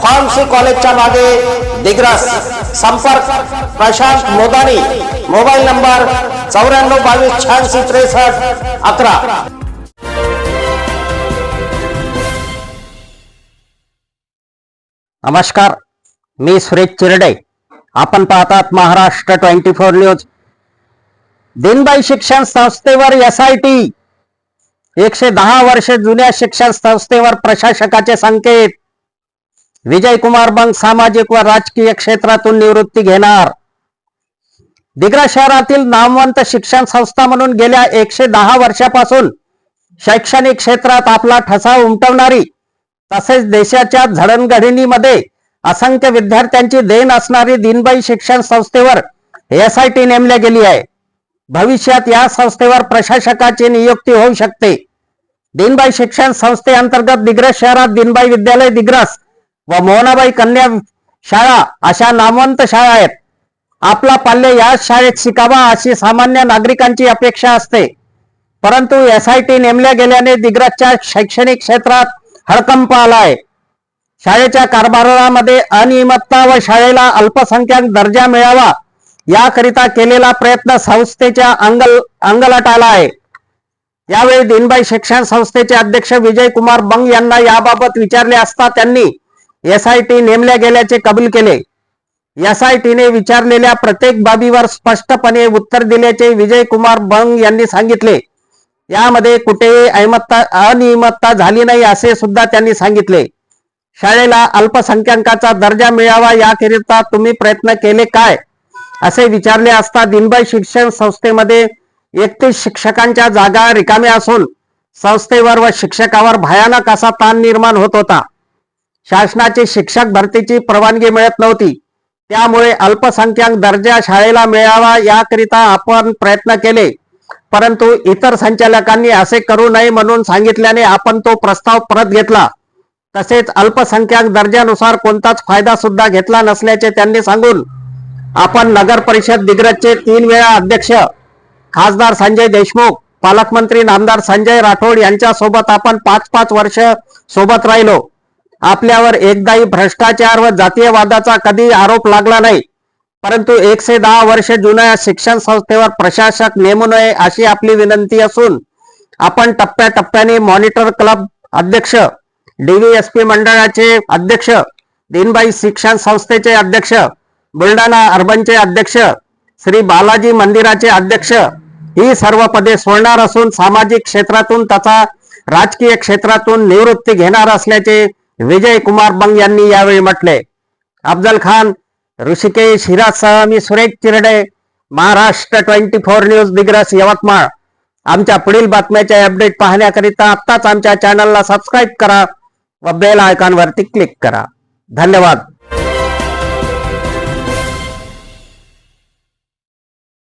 Pharmacy कॉलेजच्या मागे दिग्रस संपर्क प्रशांत मोदानी मोबाईल नंबर चौऱ्याण्णव बावीस शहाऐंशी त्रेसष्ट अकरा नमस्कार मी सुरेश चिरडे आपण पाहतात Maharashtra twenty four news Dinbai शिक्षण संस्थेवर एस आय टी एकशे दहा वर्षे जुन्या शिक्षण संस्थेवर प्रशासकाचे संकेत विजय कुमार बंग सामाजिक व राजकीय क्षेत्रातून निवृत्ती घेणार. दिग्रा शहरातील नामवंत शिक्षण संस्था म्हणून गेल्या एकशे दहा वर्षापासून शैक्षणिक क्षेत्रात आपला ठसा उमटवणारी तसेच देशाच्या झडणघडणीमध्ये असंख्य विद्यार्थ्यांची देण असणारी दिनबाई शिक्षण संस्थेवर एस आय टी नेमल्या गेली आहे. भविष्यात या संस्थेवर प्रशासकाची नियुक्ती होऊ शकते. दिनबाई शिक्षण संस्थेअंतर्गत दिग्रस शहरात दिनबाई विद्यालय दिग्रस व मोहनाबाई कन्या शाळा अशा नामवंत शाळा आहेत. आपला पाल्य याच शाळेत शिकावा अशी सामान्य नागरिकांची अपेक्षा असते. परंतु एस आय टी नेमल्या गेल्याने दिग्रजच्या शैक्षणिक क्षेत्रात हडकंप आलाय. शाळेच्या कारभारामध्ये अनियमितता व शाळेला अल्पसंख्याक दर्जा मिळावा याकरिता केलेला प्रयत्न संस्थेच्या अंगल अंगलट आला आहे. यावेळी दिनबाई शिक्षण संस्थेचे अध्यक्ष विजय कुमार बंग यांना याबाबत विचारले असता त्यांनी एस आय टी नेमल्या गेल्याचे कबूल केले. एस आय टीने विचारलेल्या प्रत्येक बाबीवर स्पष्टपणे उत्तर दिल्याचे विजय कुमार बंग यांनी सांगितले. यामध्ये कुठेही अहमतता अनियमितता झाली नाही असे सुद्धा त्यांनी सांगितले. शाळेला अल्पसंख्याकाचा दर्जा मिळावा याकरिता तुम्ही प्रयत्न केले काय? असे विचारले असता दिनबाई शिक्षण संस्थेमध्ये एकतीस शिक्षकांच्या जागा रिकाम्या असून संस्थेवर व शिक्षकावर भयानक असा ताण निर्माण होत होता. शासनाची शिक्षक भरतीची परवानगी मिळत नव्हती. त्यामुळे अल्पसंख्याक दर्जा शाळेला मिळावा याकरिता आपण प्रयत्न केले. परंतु इतर संचालकांनी असे करू नये म्हणून सांगितल्याने आपण तो प्रस्ताव परत घेतला. तसेच अल्पसंख्याक दर्जानुसार कोणताच फायदा सुद्धा घेतला नसल्याचे त्यांनी सांगून आपण नगर परिषद दिग्रजचे तीन वेळा अध्यक्ष खासदार संजय देशमुख पालकमंत्री नामदार संजय राठोड यांच्या सोबत आपण पाच पाच वर्ष सोबत राहिलो. आपल्यावर एकदाही भ्रष्टाचार व जातीयवादाचा कधी आरोप लागला नाही. परंतु एकशे दहा वर्ष जुन्या शिक्षण संस्थेवर प्रशासक नेमू नये अशी आपली विनंती असून आपण टप्प्याटप्प्याने मॉनिटर क्लब अध्यक्ष डीव्हीएसपी मंडळाचे अध्यक्ष दिनबाई शिक्षण संस्थेचे अध्यक्ष बुलढाणा अर्बनचे अध्यक्ष श्री बालाजी मंदिराचे अध्यक्ष ही सर्व पदे सोडणार असून सामाजिक क्षेत्रातून तथा राजकीय क्षेत्रातून निवृत्ती घेणार असल्याचे विजय कुमार बंग यांनी यावेळी म्हटले अफजल खान ऋषिकेश हिरासह मी Suresh Chirade Maharashtra twenty four news Digras Yavatmal. आमच्या पुढील बातम्याचे अपडेट पाहण्याकरिता आत्ताच आमच्या चॅनलला सबस्क्राईब करा व बेल आयकॉनवरती क्लिक करा. धन्यवाद.